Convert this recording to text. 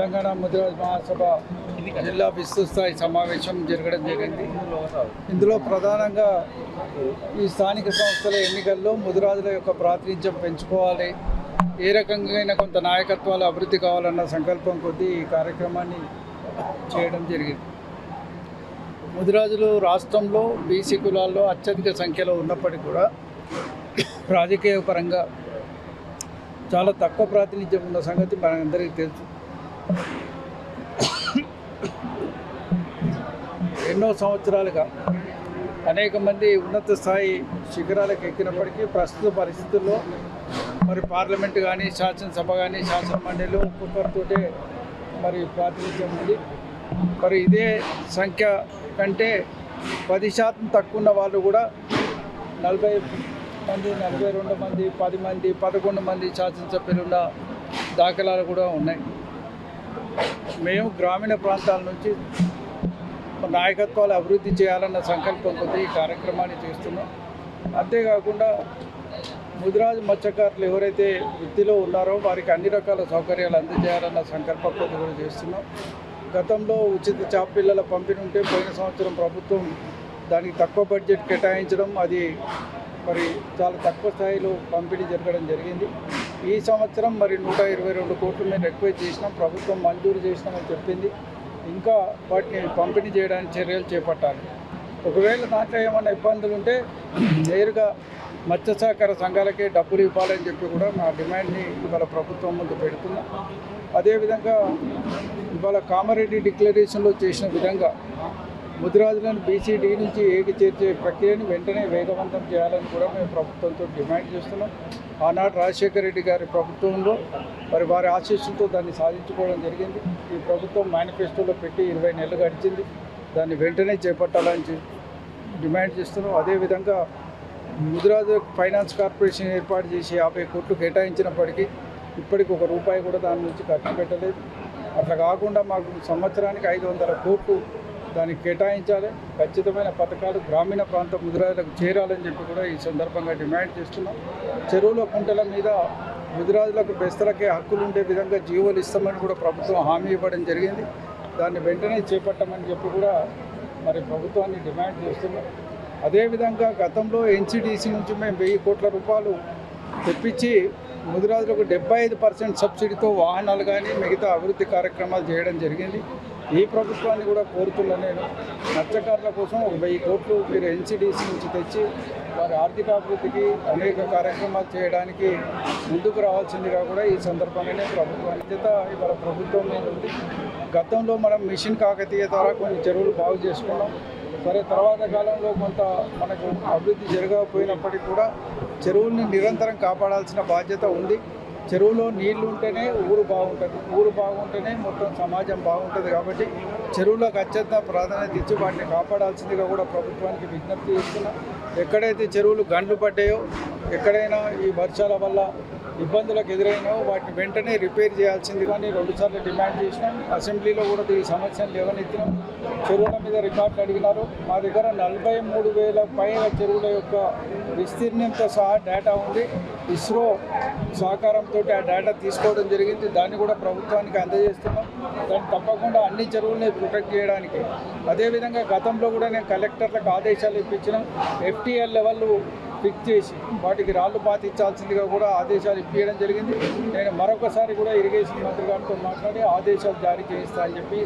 తెలంగాణ ముద్రాజ్ మహాసభ జిల్లా విస్తృతస్థాయి సమావేశం జరగడం జరిగింది. ఇందులో ప్రధానంగా ఈ స్థానిక సంస్థల ఎన్నికల్లో ముదిరాజుల యొక్క ప్రాతినిధ్యం పెంచుకోవాలి. ఏ రకంగా కొంత నాయకత్వాలు అభివృద్ధి కావాలన్న సంకల్పం కొద్దీ ఈ కార్యక్రమాన్ని చేయడం జరిగింది. ముదిరాజులు రాష్ట్రంలో బీసీ కులాల్లో అత్యధిక సంఖ్యలో ఉన్నప్పటికీ కూడా రాజకీయ పరంగా చాలా తక్కువ ప్రాతినిధ్యం ఉన్న సంగతి మనందరికీ తెలుసు. ఎన్నో సంవత్సరాలుగా అనేక మంది ఉన్నత స్థాయి శిఖరాలకు ఎక్కినప్పటికీ ప్రస్తుత పరిస్థితుల్లో మరి పార్లమెంట్ కానీ శాసనసభ కానీ శాసన మండలిలో ఒక్కొక్కరితోటే మరి ప్రాతినిధ్యం ఉంది. మరి ఇదే సంఖ్య కంటే పది శాతం తక్కువ ఉన్న వాళ్ళు కూడా నలభై మంది నలభై రెండు మంది పది మంది పదకొండు మంది శాసనసభ్యులు ఉన్న దాఖలాలు కూడా ఉన్నాయి. మేము గ్రామీణ ప్రాంతాల నుంచి నాయకత్వాలు అభివృద్ధి చేయాలన్న సంకల్పం ఈ కార్యక్రమాన్ని చేస్తున్నాం. అంతేకాకుండా ముదిరాజు మత్స్యకారులు ఎవరైతే వృత్తిలో ఉన్నారో వారికి అన్ని రకాల సౌకర్యాలు అందజేయాలన్న సంకల్పంతో కూడా చేస్తున్నాం. గతంలో ఉచిత చేప పిల్లల పంపిణీ ఉంటే పోయిన సంవత్సరం ప్రభుత్వం దానికి తక్కువ బడ్జెట్ కేటాయించడం అది మరి చాలా తక్కువ స్థాయిలో పంపిణీ జరగడం జరిగింది. ఈ సంవత్సరం మరి నూట ఇరవై రెండు కోట్లు మేము రిక్వెస్ట్ చేసినాం ప్రభుత్వం మంజూరు చేసినామని చెప్పింది. ఇంకా వాటిని పంపిణీ చేయడానికి చర్యలు చేపట్టాలి. ఒకవేళ దాంట్లో ఏమైనా ఇబ్బందులు ఉంటే నేరుగా మత్స్య సహకార సంఘాలకే డబ్బులు ఇవ్వాలని చెప్పి కూడా మా డిమాండ్ని ఇవాళ ప్రభుత్వం ముందు పెడుతున్నా. అదేవిధంగా ఇవాళ కామారెడ్డి డిక్లరేషన్లో చేసిన విధంగా ముదిరాజులను బీసీడీ నుంచి ఏకి చేర్చే ప్రక్రియను వెంటనే వేగవంతం చేయాలని కూడా మేము ప్రభుత్వంతో డిమాండ్ చేస్తున్నాం. ఆనాడు రాజశేఖర రెడ్డి గారి ప్రభుత్వంలో మరి వారి ఆశీస్సులతో దాన్ని సాధించుకోవడం జరిగింది. ఈ ప్రభుత్వం మేనిఫెస్టోలో పెట్టి ఇరవై నెలలు గడిచింది. దాన్ని వెంటనే చేపట్టాలని డిమాండ్ చేస్తున్నాం. అదేవిధంగా ముదిరాజు ఫైనాన్స్ కార్పొరేషన్ ఏర్పాటు చేసి యాభై కోట్లు కేటాయించినప్పటికీ ఇప్పటికి ఒక రూపాయి కూడా దాని నుంచి ఖర్చు పెట్టలేదు. అట్లా కాకుండా మాకు సంవత్సరానికి ఐదు వందల కోట్లు దానికి కేటాయించాలి. ఖచ్చితమైన పథకాలు గ్రామీణ ప్రాంత ముదిరాజులకు చేరాలని చెప్పి కూడా ఈ సందర్భంగా డిమాండ్ చేస్తున్నాం. చెరువుల కుంటల మీద ముదిరాజులకు బెస్తలకే హక్కులు ఉండే విధంగా జీవోలు ఇస్తామని కూడా ప్రభుత్వం హామీ ఇవ్వడం జరిగింది. దాన్ని వెంటనే చేపట్టమని చెప్పి కూడా మరి ప్రభుత్వాన్ని డిమాండ్ చేస్తున్నాం. అదేవిధంగా గతంలో ఎన్సిడిసి నుంచి మేము వెయ్యి కోట్ల రూపాయలు తెప్పించి ముదిరాజులకు డెబ్బై ఐదు పర్సెంట్ సబ్సిడీతో వాహనాలు కానీ మిగతా అభివృద్ధి కార్యక్రమాలు చేయడం జరిగింది. ఈ ప్రభుత్వాన్ని కూడా కోరుతున్నా నేను. మత్స్యకారుల కోసం ఒక వెయ్యి కోట్లు మీరు ఎన్సిడిసి నుంచి తెచ్చి వారి ఆర్థికాభివృద్ధికి అనేక కార్యక్రమాలు చేయడానికి ముందుకు రావాల్సిందిగా కూడా ఈ సందర్భంగానే ప్రభుత్వానికి చేత ఇవాళ ప్రభుత్వం ఉంది. గతంలో మనం మిషన్ కాకతీయ ద్వారా కొన్ని చెరువులు బాగు చేసుకున్నాం. సరే తర్వాత కాలంలో కొంత మనకు అభివృద్ధి జరగకపోయినప్పటికీ కూడా చెరువుల్ని నిరంతరం కాపాడాల్సిన బాధ్యత ఉంది. చెరువులో నీళ్ళు ఉంటేనే ఊరు బాగుంటుంది. ఊరు బాగుంటేనే మొత్తం సమాజం బాగుంటుంది కాబట్టి చెరువులకు అత్యంత ప్రాధాన్యత ఇచ్చి వాటిని కాపాడాల్సిందిగా కూడా ప్రభుత్వానికి విజ్ఞప్తి చేస్తున్నాం. ఎక్కడైతే చెరువులు గండ్లు పడ్డాయో ఎక్కడైనా ఈ వర్షాల వల్ల ఇబ్బందులకు ఎదురైనాయో వాటిని వెంటనే రిపేర్ చేయాల్సింది కానీ రెండుసార్లు డిమాండ్ చేసినాం. అసెంబ్లీలో కూడా ఈ సమస్యను లేవనెత్తినాం. చెరువుల మీద రికార్డులు అడిగినారు. మా దగ్గర నలభై మూడు వేల పైన చెరువుల యొక్క విస్తీర్ణంతో సహా డేటా ఉంది. ఇస్రో సహకారంతో ఆ డేటా తీసుకోవడం జరిగింది. దాన్ని కూడా ప్రభుత్వానికి అందజేస్తున్నాం. దాన్ని తప్పకుండా అన్ని చెరువుల్ని ప్రొటెక్ట్ చేయడానికి. అదేవిధంగా గతంలో కూడా నేను కలెక్టర్లకు ఆదేశాలు ఇప్పించినాం. ఎఫ్టీఎల్ లెవెల్ ఫిక్స్ చేసి వాటికి రాళ్ళు పాతించాల్సిందిగా కూడా ఆదేశాలు ఇప్పించడం జరిగింది. నేను మరొకసారి కూడా ఇరిగేషన్ మంత్రి గారితో మాట్లాడి ఆదేశాలు జారీ చేయిస్తా అని చెప్పి